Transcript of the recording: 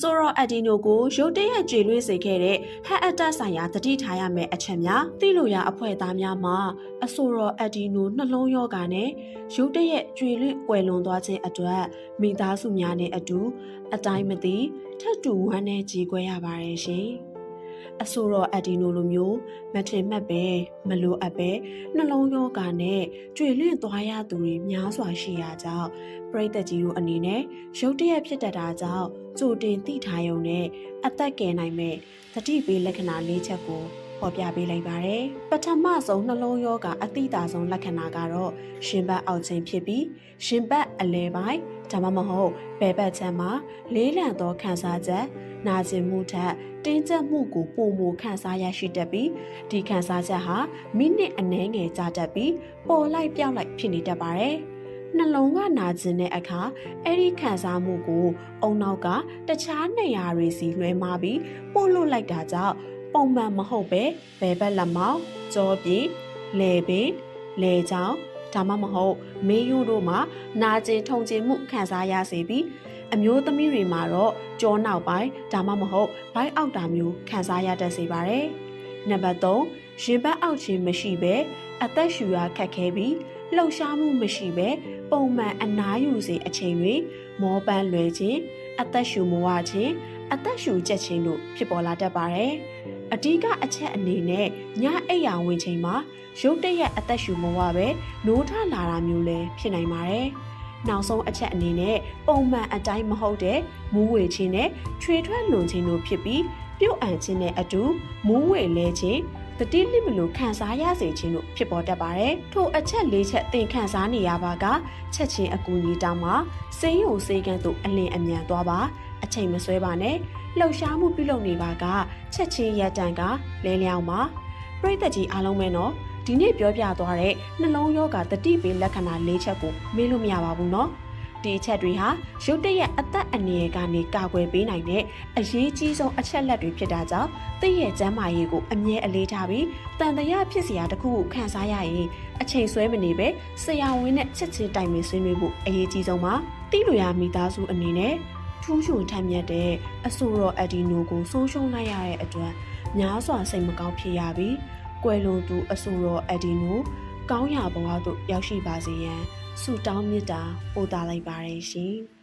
ဆိုရောအက်ဒီနိုကိုရုတ်တရက်ကြေလွှင့်စေခဲ့တဲ့ဟက်အက်တက်ဆိုင်ရာတတိထားရမယ့်အချက်များသိလို့ရအဖွဲ့သားများမှာအဆိုရောအက်ဒီနိုနှလုံးရောဂါနဲ့ရုတ်တရက်ကြေလွှင့်ကွယ်လွန်သွားခြင်းအတွက်မိသားစုများနဲ့အတူ အတိုင်းမသိထပ်တူဝမ်းနဲ့ကြေကွဲရပါတယ်ရှင်။ အဆိုရောအက်ဒီနိုလိုမျိုးမထင်မှတ်ပဲမလိုအပ်ပဲနှလုံးရောဂါနဲ့ကျွေလွင့်သွားရသူတွေများစွာရှိရာကြောင့်ပရိသတ်ကြီးတို့အနေနဲ့ရုတ်တရက်ဖြစ်တတ်တာကြောင့်ကြိုတင်သိထားရုံနဲ့အသက်ကယ်နိုင်မဲ့သတိပေးလက္ခဏာ၄ချက်ကို ပေါ်ပြပေးလိုက်ပါတယ်။ပထမဆုံးနှလုံးရောဂါအတိအသာဆုံးလက္ခဏာကတော့ရှင်ဘတ်အောက်ခြင်းဖြစ်ပြီးရှင်ဘတ်အလဲပိုင်းဒါမှမဟုတ်ဘယ်ဘက်ချမ်းမှာလေးလံသောခံစားချက်နာကျင်မှုထက်တင်းကျပ်မှုကိုပုံမခံစားရရှိတတ်ပြီးဒီခံစားချက်ဟာမိနစ်အနည်းငယ်ကြာတတ်ပြီးပေါ်လိုက်ပြောက်လိုက်ဖြစ်နေတတ်ပါတယ်။နှလုံးကနာကျင်တဲ့အခါအဲ့ဒီခံစားမှုကို အုံနောက်ကတခြားနေရာတွေစီလွှဲမပြီးပို့လွတ်လိုက်တာကြောင့် ပုံမှန်မဟုတ်ပဲဘယ်ဘက်လက်မောင်းကြောပြေလေပင်လေချောင်းဒါမှမဟုတ်မေးရိုးတို့မှာနာကျင်ထုံကျင်မှုခံစားရစေပြီးအမျိုးသမီးတွေမှာတော့ကြောနောက်ပိုင်းဒါမှမဟုတ်ဘိုက်အောက်တာမျိုးခံစားရတတ်စေပါတယ်။နံပါတ်3ရင်ဘတ်အောက်ခြင်းမရှိဘဲအသက်ရှူရခက်ခဲပြီးလှုပ်ရှားမှုမရှိဘဲပုံမှန်အနားယူစေအချိန်တွေမောပန်းလွယ်ခြင်းအသက်ရှူမဝခြင်းအသက်ရှူကျက်ခြင်းတို့ဖြစ်ပေါ်လာတတ်ပါတယ်။ အဓိကအချက်အနေနဲ့ညအိပ်ယာဝင်ချိန်မှာရုတ်တရက်အသက်ရှူမဝပဲနိုးထလာတာမျိုးလည်းဖြစ်နိုင်ပါတယ်။နောက်ဆုံးအချက်အနေနဲ့ပုံမှန်အတိုင်းမဟုတ်တဲ့မူးဝေခြင်းနဲ့ခြွေထွက်လွန်ခြင်းတို့ဖြစ်ပြီးပြုတ်အန်ခြင်းနဲ့အတူမူးဝေလဲခြင်းတတိလိမလို့ခံစားရစေခြင်းတို့ဖြစ်ပေါ်တတ်ပါတယ်။ထိုအချက်လေးချက်သင်ခံစားနေရပါကချက်ချင်းအကူအညီတောင်းမှာစေးရုံစေးကန်းသို့အလင်းအမြန်သွားပါ အချိန်မဆွဲပါနဲ့လှုပ်ရှားမှုပြုလုပ်နေပါကချက်ချင်းရက်တန်ကလဲလျောင်းပါပြိတ္တကြီးအားလုံးပဲနော်ဒီနေ့ပြောပြသွားတဲ့နှလုံးရောဂါတတိပေးလက္ခဏာ၄ချက်ကိုမေးလို့မရပါဘူးနော်ဒီအချက်တွေဟာရုတ်တရက်အသက်အန္တရာယ်ကနေကာကွယ်ပေးနိုင်တဲ့အရေးကြီးဆုံးအချက်လက်တွေဖြစ်တာကြောင့်သိရဲ့ကျန်းမာရေးကိုအမြဲအလေးထားပြီးတန်တရာဖြစ်စရာတစ်ခုခုခံစားရရင်အချိန်ဆွဲမနေပဲဆရာဝန်နဲ့ချက်ချင်းတိုင်ပင်ဆွေးနွေးဖို့အရေးကြီးဆုံးပါသိလို့ရမိသားစုအနေနဲ့ ထူးချွန်ထက်မြက်တဲ့အဆိုရောအဒီနိုကိုဆုံးရှုံးလိုက်ရတဲ့အတွက်များစွာစိတ်မကောင်းဖြစ်ရပြီးကွယ်လွန်သူအဆိုရောအဒီနိုကောင်းရာဘဝသို့ရောက်ရှိပါစေရန်ဆုတောင်းမေတ္တာပို့သလိုက်ပါတယ်ရှင်။